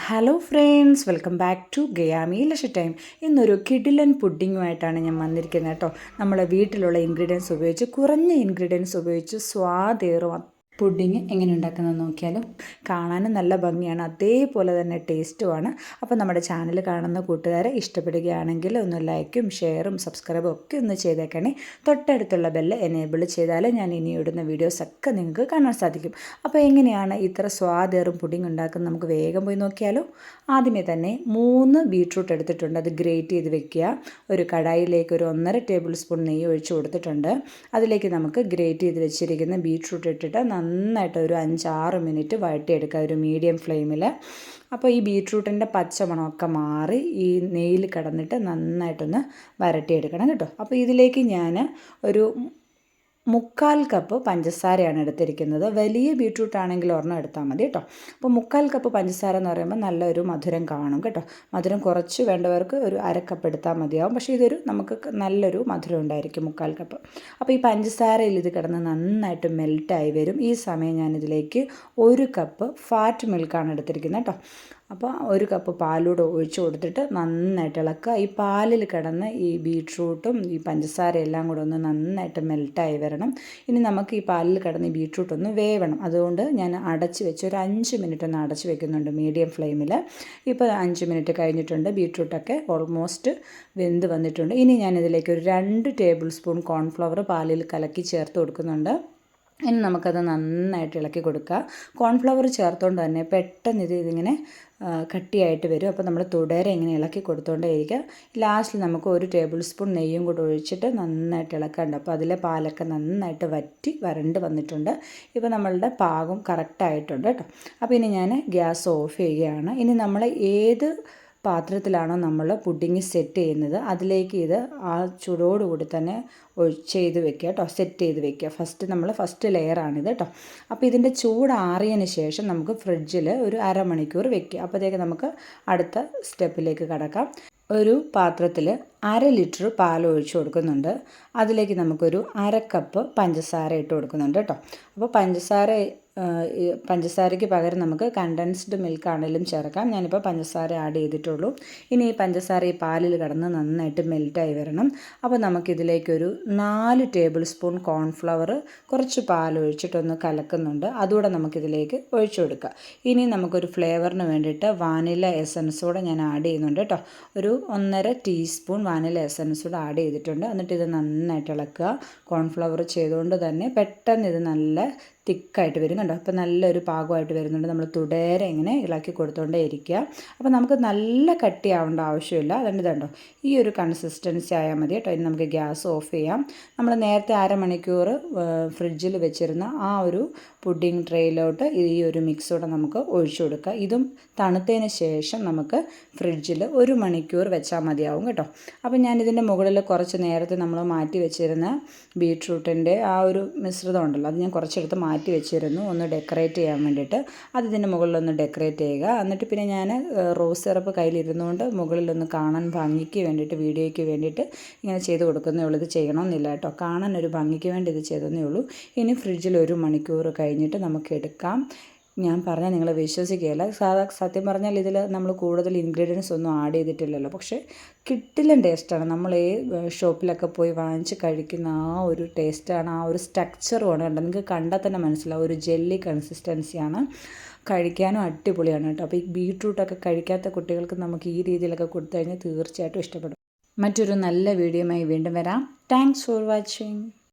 Hello friends welcome back to ഗയാമി lakh time ഇന്നൊരു കിഡിലൻ പുഡിങ്ങുമായിട്ടാണ് ഞാൻ വന്നിരിക്കുന്നത് കേട്ടോ. നമ്മുടെ വീട്ടിലുള്ള ഇൻഗ്രീഡിയൻസ് ഉപയോഗിച്ച് കുറഞ്ഞ ഇൻഗ്രീഡിയൻസ് ഉപയോഗിച്ച് സ്വാദേറും പുഡിങ് എങ്ങനെ ഉണ്ടാക്കുന്നത് നോക്കിയാലും? കാണാനും നല്ല ഭംഗിയാണ്. അതേപോലെ തന്നെ ടേസ്റ്റുമാണ് അപ്പോൾ നമ്മുടെ ചാനൽ കാണുന്ന കൂട്ടുകാരെ ഇഷ്ടപ്പെടുകയാണെങ്കിൽ ഒന്ന് ലൈക്കും ഷെയറും സബ്സ്ക്രൈബും ഒക്കെ ഒന്ന് ചെയ്തേക്കണേ. തൊട്ടടുത്തുള്ള ബെല്ല് എനേബിൾ ചെയ്താൽ ഞാൻ ഇനി ഇടുന്ന വീഡിയോസൊക്കെ നിങ്ങൾക്ക് കാണാൻ സാധിക്കും. അപ്പോൾ എങ്ങനെയാണ് ഇത്ര സ്വാദേറും പുഡിങ് ഉണ്ടാക്കുന്നത് നമുക്ക് വേഗം പോയി നോക്കിയാലോ? ആദ്യമേ തന്നെ മൂന്ന് ബീട്രൂട്ട് എടുത്തിട്ടുണ്ട്. അത് ഗ്രേറ്റ് ചെയ്ത് വെക്കുക. ഒരു കടായിലേക്ക് ഒരു ഒന്നര ടേബിൾ സ്പൂൺ നെയ്യ് ഒഴിച്ച് കൊടുത്തിട്ടുണ്ട്. അതിലേക്ക് നമുക്ക് ഗ്രേറ്റ് ചെയ്ത് വെച്ചിരിക്കുന്ന ബീട്രൂട്ട് ഇട്ടിട്ട് നന്നായിട്ട് ഒരു അഞ്ചാറ് മിനിറ്റ് വഴട്ടിയെടുക്കുക ഒരു മീഡിയം ഫ്ലെയിമിൽ അപ്പോൾ ഈ ബീട്രൂട്ടിന്റെ പച്ചമണമൊക്കെ മാറി ഈ നെയ്യിൽ കിടന്നിട്ട് നന്നായിട്ടൊന്ന് വരട്ടിയെടുക്കണം കേട്ടോ. അപ്പോൾ ഇതിലേക്ക് ഞാൻ ഒരു മുക്കാൽ കപ്പ് പഞ്ചസാരയാണ് എടുത്തിരിക്കുന്നത്. വലിയ ബീട്രൂട്ട് ആണെങ്കിൽ ഒരെണ്ണം എടുത്താൽ മതി കേട്ടോ. അപ്പോൾ മുക്കാൽ കപ്പ് പഞ്ചസാര എന്ന് പറയുമ്പോൾ നല്ലൊരു മധുരം കാണും കേട്ടോ. മധുരം കുറച്ച് വേണ്ടവർക്ക് ഒരു അര കപ്പ് എടുത്താൽ മതിയാവും. പക്ഷേ ഇതൊരു നമുക്ക് നല്ലൊരു മധുരം ഉണ്ടായിരിക്കും മുക്കാൽ കപ്പ്. അപ്പോൾ ഈ പഞ്ചസാരയിൽ ഇത് കിടന്ന് നന്നായിട്ട് മെൽറ്റായി വരും. ഈ സമയം ഞാനിതിലേക്ക് ഒരു കപ്പ് ഫാറ്റ് മിൽക്കാണ് എടുത്തിരിക്കുന്നത് കേട്ടോ. അപ്പോൾ ഒരു കപ്പ് പാലൂടെ ഒഴിച്ച് കൊടുത്തിട്ട് നന്നായിട്ട് ഇളക്കുക. ഈ പാലിൽ കിടന്ന് ഈ ബീട്രൂട്ടും ഈ പഞ്ചസാരയും എല്ലാം കൂടെ ഒന്ന് നന്നായിട്ട് മെൽട്ടായി വരണം. ഇനി നമുക്ക് ഈ പാലിൽ കിടന്ന് ഈ ബീട്രൂട്ട് ഒന്ന് വേവണം. അതുകൊണ്ട് ഞാൻ അടച്ച് വെച്ച് ഒരു അഞ്ച് മിനിറ്റ് ഒന്ന് അടച്ച് വെക്കുന്നുണ്ട് മീഡിയം ഫ്ലെയിമിൽ ഇപ്പോൾ അഞ്ച് മിനിറ്റ് കഴിഞ്ഞിട്ടുണ്ട്. ബീട്രൂട്ടൊക്കെ ഓൾമോസ്റ്റ് വെന്ത് വന്നിട്ടുണ്ട്. ഇനി ഞാനിതിലേക്ക് ഒരു രണ്ട് ടേബിൾ സ്പൂൺ കോൺഫ്ലവർ പാലിൽ കലക്കി ചേർത്ത് കൊടുക്കുന്നുണ്ട്. ഇനി നമുക്കത് നന്നായിട്ട് ഇളക്കി കൊടുക്കുക. കോൺഫ്ലവർ ചേർത്തുകൊണ്ട് തന്നെ പെട്ടെന്ന് ഇത് ഇതിങ്ങനെ കട്ടിയായിട്ട് വരും. അപ്പോൾ നമ്മൾ തുടരെ ഇങ്ങനെ ഇളക്കി കൊടുത്തോണ്ടേ ഇരിക്കുക. ലാസ്റ്റിൽ നമുക്ക് ഒരു ടേബിൾ സ്പൂൺ നെയ്യും കൂടെ ഒഴിച്ചിട്ട് നന്നായിട്ട് ഇളക്കാണ്ട്. അപ്പോൾ അതിലെ പാലൊക്കെ നന്നായിട്ട് വറ്റി വരണ്ട് വന്നിട്ടുണ്ട്. ഇപ്പോൾ നമ്മളുടെ പാകം കറക്റ്റായിട്ടുണ്ട് കേട്ടോ. അപ്പോൾ ഇനി ഞാൻ ഗ്യാസ് ഓഫ് ചെയ്യുകയാണ്. ഇനി നമ്മൾ ഏത് പാത്രത്തിലാണോ നമ്മൾ പുഡിങ് സെറ്റ് ചെയ്യുന്നത്. അതിലേക്ക് ഇത് ആ ചൂടോടുകൂടി തന്നെ ചെയ്ത് വെക്കുക കേട്ടോ. സെറ്റ് ചെയ്ത് വെക്കുക. ഫസ്റ്റ് നമ്മൾ ഫസ്റ്റ് ലെയറാണിത് കേട്ടോ. അപ്പോൾ ഇതിന്റെ ചൂടാറിയതിന് ശേഷം നമുക്ക് ഫ്രിഡ്ജിൽ ഒരു അരമണിക്കൂർ വെക്കുക. അപ്പോഴത്തേക്ക് നമുക്ക് അടുത്ത സ്റ്റെപ്പിലേക്ക് കടക്കാം. ഒരു പാത്രത്തിൽ അര ലിറ്റർ പാൽ ഒഴിച്ച് കൊടുക്കുന്നുണ്ട്. അതിലേക്ക് നമുക്കൊരു അര കപ്പ് പഞ്ചസാര ഇട്ട് കൊടുക്കുന്നുണ്ട് കേട്ടോ. അപ്പോൾ പഞ്ചസാര പഞ്ചസാരയ്ക്ക് പകരം നമുക്ക് കണ്ടൻസ്ഡ് മിൽക്ക് ആണെങ്കിലും ചേർക്കാം. ഞാനിപ്പോൾ പഞ്ചസാര ആഡ് ചെയ്തിട്ടുള്ളൂ. ഇനി ഈ പഞ്ചസാര ഈ പാലിൽ കിടന്ന് നന്നായിട്ട് മെൽറ്റായി വരണം. അപ്പോൾ നമുക്കിതിലേക്കൊരു നാല് ടേബിൾ സ്പൂൺ കോൺഫ്ലവർ കുറച്ച് പാൽ ഒഴിച്ചിട്ടൊന്ന് കലക്കുന്നുണ്ട്. അതുകൂടെ നമുക്കിതിലേക്ക് ഒഴിച്ചു കൊടുക്കുക ഇനി നമുക്കൊരു ഫ്ലേവറിന് വേണ്ടിയിട്ട് വാനില എസൻസ് കൂടെ ഞാൻ ആഡ് ചെയ്യുന്നുണ്ട് കേട്ടോ. ഒരു ഒന്നര ടീസ്പൂൺ വാനില എസൻസ് കൂടെ ആഡ് ചെയ്തിട്ടുണ്ട്. എന്നിട്ട് ഇത് നന്നായിട്ട് ഇളക്കുക. കോൺഫ്ലവർ ചെയ്തുകൊണ്ട് തന്നെ പെട്ടെന്ന് ഇത് നല്ല തിക്കായിട്ട് വരും കണ്ടോ? അപ്പോൾ നല്ലൊരു പാകമായിട്ട് വരുന്നുണ്ട്. നമ്മൾ തുടരെ ഇങ്ങനെ ഇളക്കി കൊടുത്തുകൊണ്ടേ ഇരിക്കുക അപ്പോൾ നമുക്ക് നല്ല കട്ടിയാവേണ്ട ആവശ്യമില്ല. അതുകൊണ്ട് ഇതുണ്ടോ ഈ ഒരു കൺസിസ്റ്റൻസി ആയാൽ മതി കേട്ടോ. ഇനി നമുക്ക് ഗ്യാസ് ഓഫ് ചെയ്യാം. നമ്മൾ നേരത്തെ അരമണിക്കൂർ ഫ്രിഡ്ജിൽ വെച്ചിരുന്ന ആ ഒരു പുഡിംഗ് ട്രേയിലോട്ട് ഈ ഒരു മിക്സ് കൂടെ നമുക്ക് ഒഴിച്ചു കൊടുക്കുക. ഇതും തണുത്തതിന് ശേഷം നമുക്ക് ഫ്രിഡ്ജിൽ ഒരു മണിക്കൂർ വെച്ചാൽ മതിയാവും കേട്ടോ. അപ്പോൾ ഞാനിതിന്റെ മുകളിൽ കുറച്ച് നേരത്തെ നമ്മൾ മാറ്റി വെച്ചിരുന്ന ബീട്രൂട്ടിന്റെ ആ ഒരു മിശ്രിതം ഉണ്ടല്ലോ അത് ഞാൻ കുറച്ചെടുത്ത് മാറ്റി വെച്ചിരുന്നു. ഒന്ന് ഡെക്കറേറ്റ് ചെയ്യാൻ വേണ്ടിയിട്ട്. അത് ഇതിന്റെ മുകളിലൊന്ന് ഡെക്കറേറ്റ് ചെയ്യുക. എന്നിട്ട് പിന്നെ ഞാൻ റോസ് സിറപ്പ് കയ്യിലിരുന്നുകൊണ്ട് മുകളിലൊന്ന് കാണാൻ ഭംഗിക്ക് വേണ്ടിയിട്ട് വീഡിയോയ്ക്ക് വേണ്ടിയിട്ട് ഇങ്ങനെ ചെയ്ത് കൊടുക്കുന്നേ ഉള്ളൂ. ഇത് ചെയ്യണമെന്നില്ല കേട്ടോ. കാണാൻ ഒരു ഭംഗിക്ക് വേണ്ടി ഇത് ചെയ്തതേ ഉള്ളൂ. ഇനി ഫ്രിഡ്ജിൽ ഒരു മണിക്കൂർ കഴിഞ്ഞിട്ട് നമുക്ക് എടുക്കാം. ഞാൻ പറഞ്ഞാൽ നിങ്ങൾ വിശ്വസിക്കുകയില്ല. സാധാ സത്യം പറഞ്ഞാൽ ഇതിൽ നമ്മൾ കൂടുതൽ ഇൻഗ്രീഡിയൻസ് ഒന്നും ആഡ് ചെയ്തിട്ടില്ലല്ലോ. പക്ഷേ കിട്ടിലും ടേസ്റ്റാണ് നമ്മൾ ഈ ഷോപ്പിലൊക്കെ പോയി വാങ്ങിച്ച് കഴിക്കുന്ന ആ ഒരു ടേസ്റ്റാണ് ആ ഒരു സ്ട്രക്ചറുമാണ് കണ്ടത്. നിങ്ങൾക്ക് കണ്ടാൽ തന്നെ മനസ്സിലാവും. ഒരു ജെല്ലി കൺസിസ്റ്റൻസിയാണ് കഴിക്കാനും അടിപൊളിയാണ് കേട്ടോ. അപ്പോൾ ഈ ബീട്രൂട്ടൊക്കെ കഴിക്കാത്ത കുട്ടികൾക്ക് നമുക്ക് ഈ രീതിയിലൊക്കെ കൊടുത്തു കഴിഞ്ഞാൽ തീർച്ചയായിട്ടും ഇഷ്ടപ്പെടും. മറ്റൊരു നല്ല വീഡിയോയുമായി വീണ്ടും വരാം. Thanks for watching